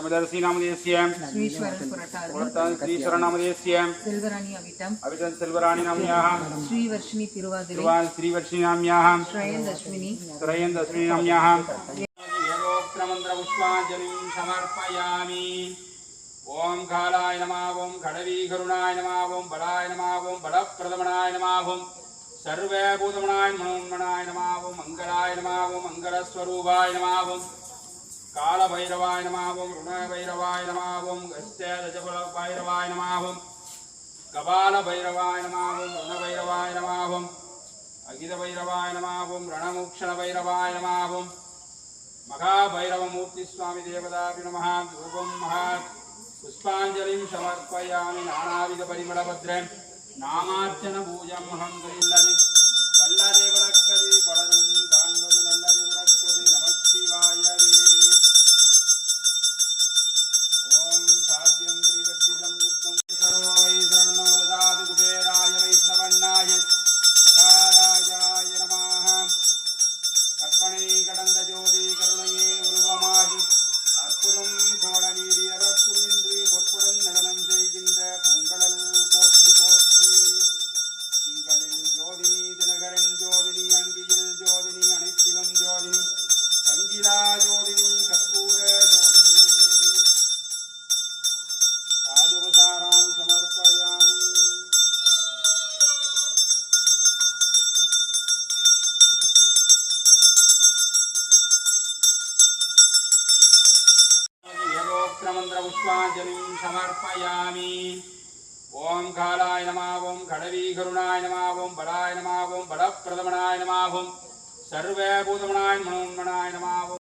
സമദർശീനാമധേസ്യം ശ്രീശ്വരനാമധേസ്യം സെൽവറാണി അവിതം തിരുവാതിര. ഓം നമാവും കടവീകരുണായ നമാവും ബലായ നമാവും ബലപ്രദമനായ നമാവും സർവേഭൂതമനായ മനോന്മനായ നമാവും മംഗളായ നമാവും മംഗളസ്വരൂപായ നമാവും. కాళభైరవాయ నమావం రుణభైరవాయ నమావం హస్తేజభైరవాయ నమావం కపాలభైరవాయ నమావం రుణభైరవాయ నమావం అగితభైరవాయ నమావం రణమూక్షణభైరవాయ నమావం మహాభైరవమూర్తిస్వామి దేవతాభి నమ రూపం మహా పుష్పాంజలిం సమర్పయామి నానావిధ పరిమళభద్రం నామార్చన పూజం అహం పల్లదేవలక్కది పడ पुष्पाञ्जलिं समर्पयामि ॐ कालाय नमः ॐ खडवीकरुणाय नमः ॐ बलाय नमः ॐ बलप्रदमनाय नमः ॐ सर्वभूतमणाय मनोन्मणाय नमः